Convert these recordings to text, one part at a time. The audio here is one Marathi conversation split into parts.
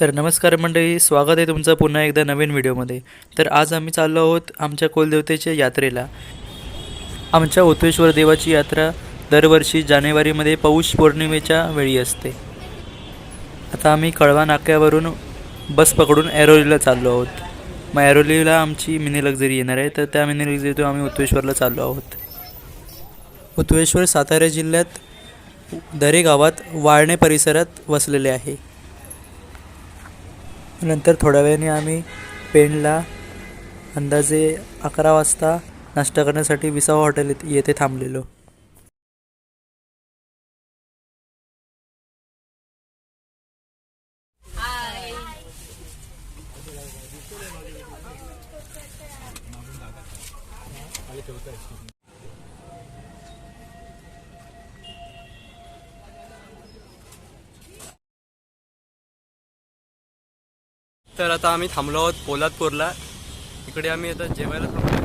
तर नमस्कार मंडळी स्वागत आहे तुमचं पुन्हा एकदा नवीन व्हिडिओमध्ये. तर आज आम्ही चाललो आहोत आमच्या कुलदेवतेच्या यात्रेला. आमच्या ओतेश्वर देवाची यात्रा दरवर्षी जानेवारीमध्ये पौष पौर्णिमेच्या वेळी असते. आता आम्ही कळवा नाक्यावरून बस पकडून ऐरोलीला चाललो आहोत. मग ऐरोलीला आमची मिनी लक्झरी येणार आहे तर त्या मिनी लक्झरीतून आम्ही उतवेश्वरला चाललो आहोत. उतवेश्वर सातारा जिल्ह्यात दरे गावात वाळणे परिसरात वसलेले आहे. नंतर थोड्या वेळाने आम्ही पेणला अंदाजे अकरा वाजता नाश्ता करण्यासाठी विसावा हॉटेल येथे- येथे थांबलेलो. तर आता आम्ही थांबलो आहोत पोलादपूरला. इकडे आम्ही आता जेवायला थांबलो.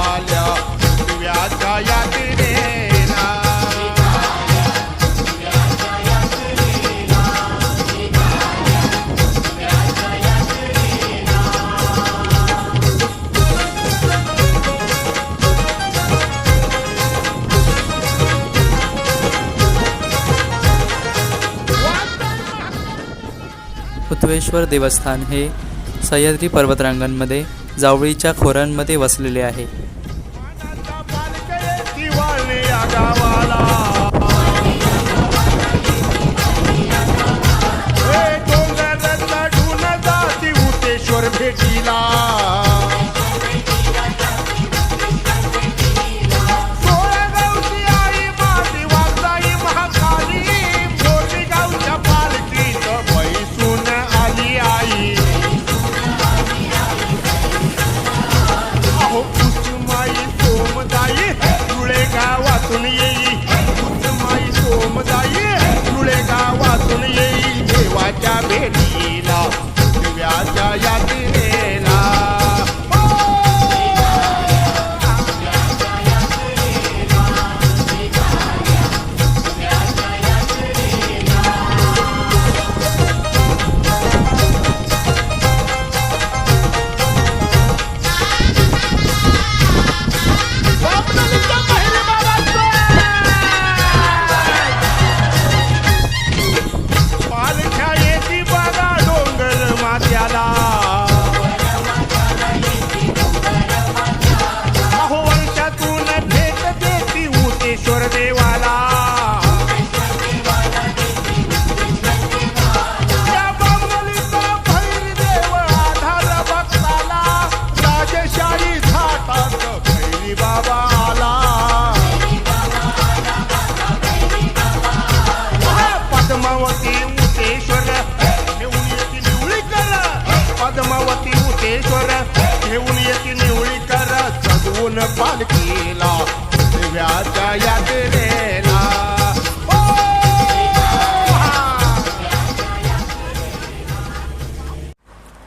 पालख्याने दिव्याच्या देवस्थान हे सह्याद्री पर्वतरांगांमध्ये जावळीच्या खोऱ्यांमध्ये वसलेले आहे.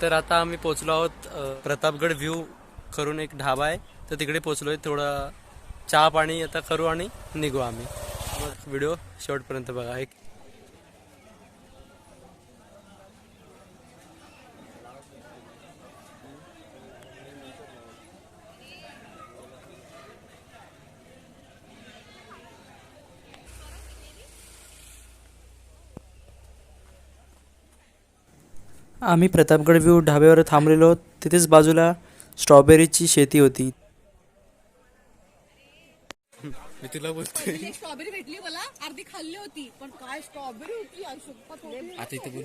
तर आता आम्ही पोचलो आहोत प्रतापगड व्ह्यू करून एक ढाबा आहे. तर तिकडे पोचलोय थोडा चहा पाणी आता करू आणि निघू आम्ही. व्हिडिओ शेवटपर्यंत बघा. एक आम्ही प्रतापगड व्ह्यू ढाब्यावर थांबलेलो. तिथेच बाजूला स्ट्रॉबेरीची शेती होती. मी तुला बोलतोय. स्ट्रॉबेरी भेटली मला. अर्धी खाल्ली होती. पण काय स्ट्रॉबेरी होती. आता इथे बोल.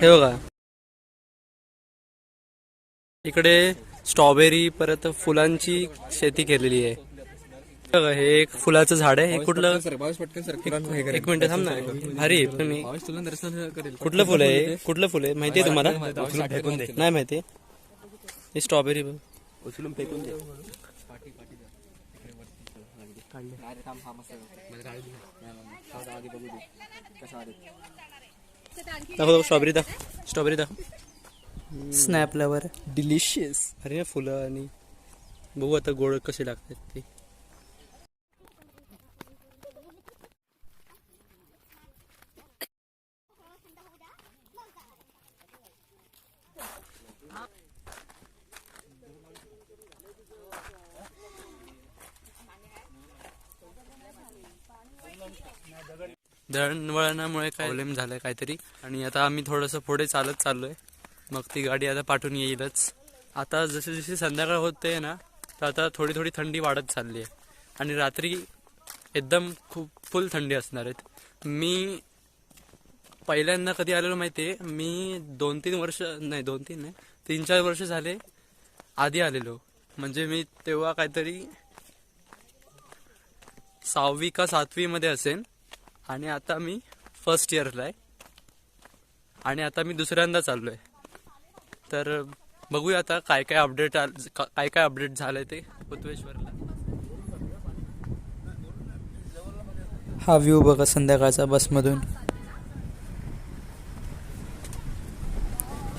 हे बघा. इकडे स्ट्रॉबेरी परत फुलांची शेती केलेली आहे. हे हे एक फुलाचं झाड आहे. हे कुठलं? एक मिनिट थांब ना. भारी आहे, मी- कुठलं फुल आहे? कुठलं फुल आहे? माहिती आहे तुम्हाला? नाही माहिती. हे स्ट्रॉबेरी बघ. उचलून फेकून दे. दाखव स्ट्रॉबेरी दाखव. स्ट्रॉबेरी दाखव. स्नॅप लवर डिलिशियस अरे फुलं आणि बघू आता गोड कसे लागतात ते. दळणवळणामुळे काय प्रॉब्लेम झालाय काहीतरी. आणि आता आम्ही थोडंसं पुढे चालत चाललोय. मग ती गाडी आता पाठवून येईलच. आता जशी जशी संध्याकाळ होते ना तर आता थोडी थोडी थंडी वाढत चालली आहे. आणि रात्री एकदम खूप फुल थंडी असणार आहेत. मी पहिल्यांदा कधी आलेलो माहिती आहे मी दोन तीन वर्ष नाही दोन तीन नाही तीन चार वर्ष झाले आधी आलेलो. म्हणजे मी तेव्हा काहीतरी सहावी का सातवी मध्ये असेन. आणि आता मी फर्स्ट इयरला आहे. आणि आता मी दुसऱ्यांदा चाललो आहे तर बघूया आता काय काय अपडेट काय काय अपडेट झालंय ते उतवेश्वरला हा व्ह्यू बघा संध्याकाळचा बसमधून.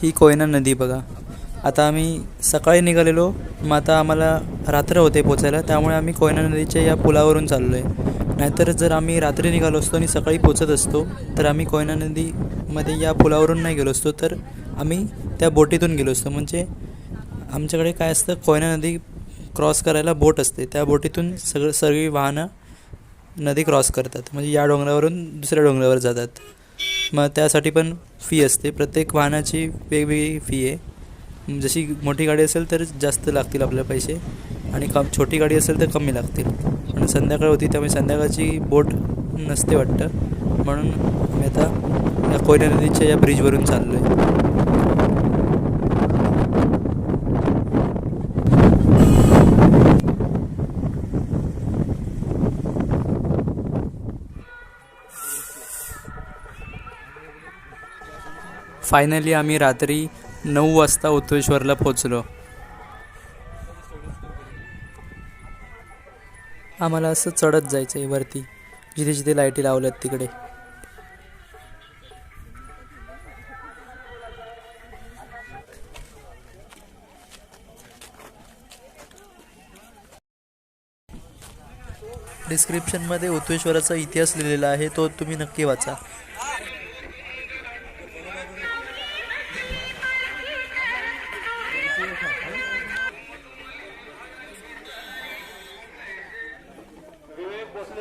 ही कोयना नदी बघा. आता आम्ही सकाळी निघालेलो मग आता आम्हाला रात्र होते पोचायला त्यामुळे आम्ही कोयना नदीच्या या पुलावरून चाललो आहे नाहीतर जर आम्ही रात्री निघालो असतो आणि सकाळी पोचत असतो तर आम्ही कोयना नदीमध्ये या पुलावरून नाही गेलो असतो तर आम्ही त्या बोटीतून गेलो असतो. म्हणजे आमच्याकडे काय असतं कोयना नदी क्रॉस करायला बोट असते. त्या बोटीतून सगळं सगळी वाहनं नदी क्रॉस करतात. म्हणजे या डोंगरावरून दुसऱ्या डोंगरावर जातात. मग त्यासाठी पण फी असते. प्रत्येक वाहनाची वेगवेगळी फी आहे. जशी मोठी गाडी असेल तर जास्त लागतील आपल्याला पैसे. आणि कम छोटी गाडी असेल तर कमी लागतील. पण संध्याकाळ होती त्यामुळे संध्याकाळची बोट नसते वाटतं. म्हणून आम्ही आता या कोयना नदीच्या या ब्रिजवरून चाललो आहे फायनली आम्ही रात्री नऊ वाजता उत्तरेश्वरला पोचलो आम्हाला असं चढत जायचं आहे वरती जिथे जिथे लाईटी लावल्यात तिकडे. डिस्क्रिप्शनमध्ये उत्वेश्वराचा इतिहास लिहिलेला आहे तो तुम्ही नक्की वाचा. Let's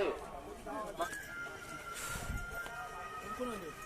go.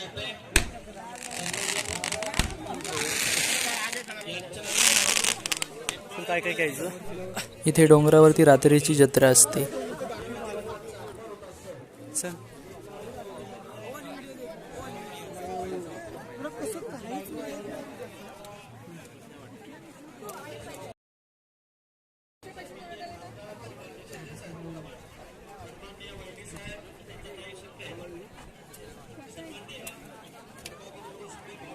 काय काय घ्यायचं इथे डोंगरावरती रात्रीची जत्रा असते चल आता थोड्या वेळाने देवाच्या पालख्या पण आणतील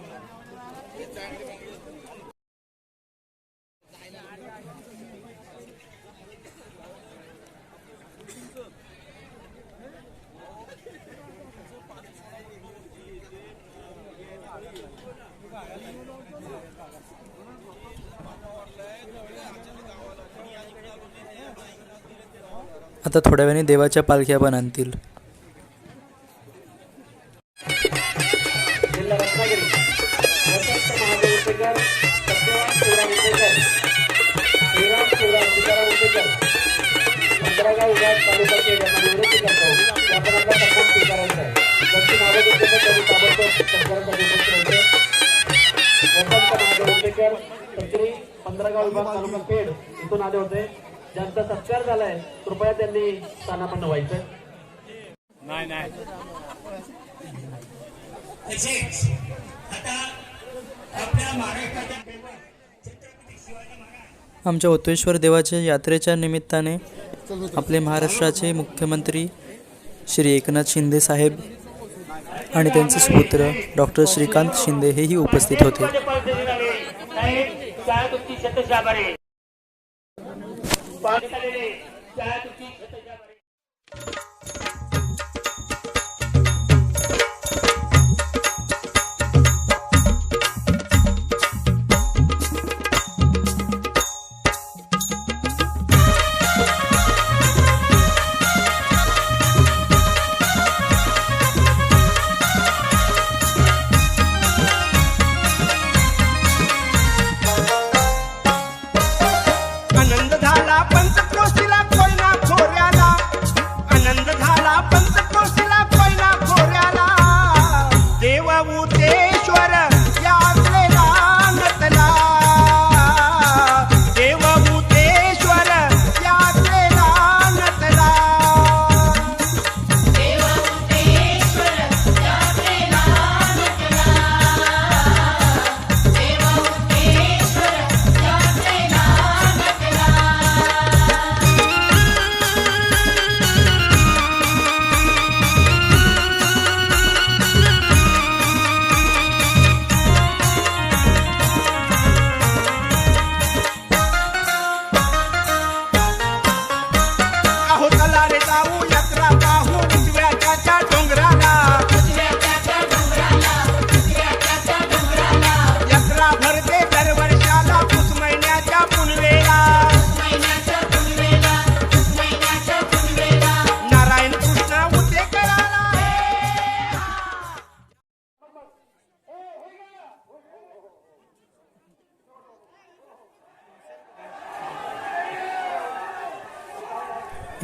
जिल्हा रत्नागिरी वसंत महादेव उपेकर सत्यवान शिवराम उपेकर श्रीराम शिवराम तुकाराम उपेकर मंत्रागाव विभाग तालुक्याचे यांना निवृत्ती करतो या पदाचा सन्मान स्वीकारायचा आहे त्यांची नावे घेतली तर त्यांनी आता थोड्या वेळाने देवाच्या पालख्या पण आणतील पंधरा गाव विभाग तालुका पेड इथून आले होते ज्यांचा सत्कार झालाय कृपया त्यांनी स्थानापन्न व्हायचं आमच्या ओतेश्वर देवाच्या यात्रेच्या निमित्ताने आपले महाराष्ट्राचे मुख्यमंत्री श्री एकनाथ शिंदे साहेब आणि त्यांचे सुपुत्र डॉक्टर श्रीकांत शिंदे हेही उपस्थित होते. आनंद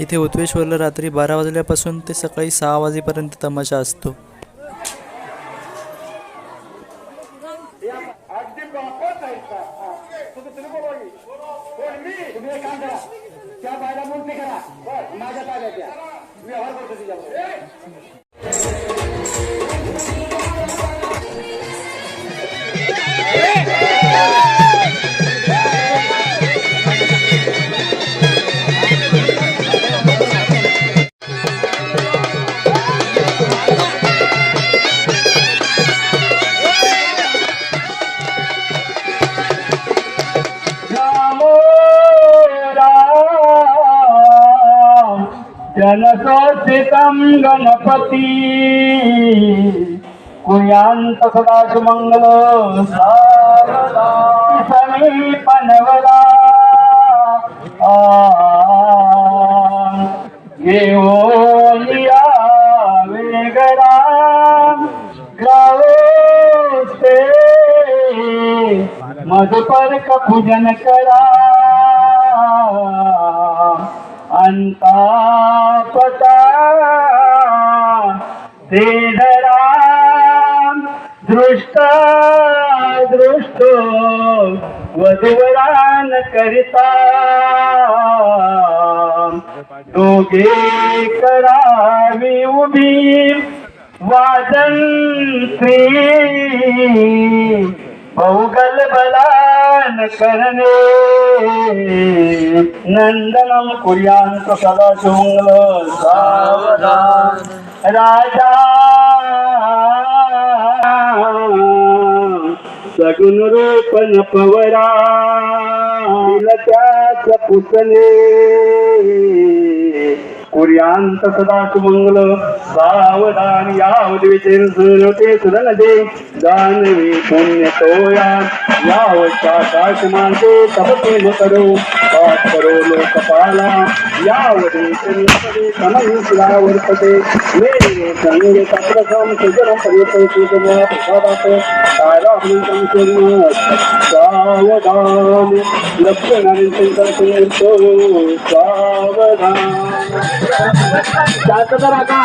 इथे उतवेश्वरला रात्री बारा वाजल्यापासून ते सकाळी सहा वाजेपर्यंत तमाशा असतो. अगदी श्रीराम गणपती कुयांत सदा सुमङ्गल सारदा समीपनवरा। घेऊन वेगळा। ग्रावते मधुपर्क पूजन करा। अंतापता ते दृष्ट दृष्ट वधुवरान करिता। दोघे करावी उभी वादंत्री बहुगल बलान करणे. नंदनम कुर्यांत सदा शुंगल सावधान. राजा. सगुण रोपण पवरा. त्याच पुतले कुर्यांत सदा सुमंगल सावधान. यावद विचेन सुरते सुरनदे दानवे पुण्य तोया यावच्या काशमांते तपते न करो पाठ करो लोकपाला यावदे चंद्रपदे समयुसला वर्तते मेरे संगे तत्रसम सुजरम पर्यटन सुजन प्रसादात ताराहृतं कुर्म। सावधान लक्ष्मणाने शंकर सुनितो सावधान। शांतता राखा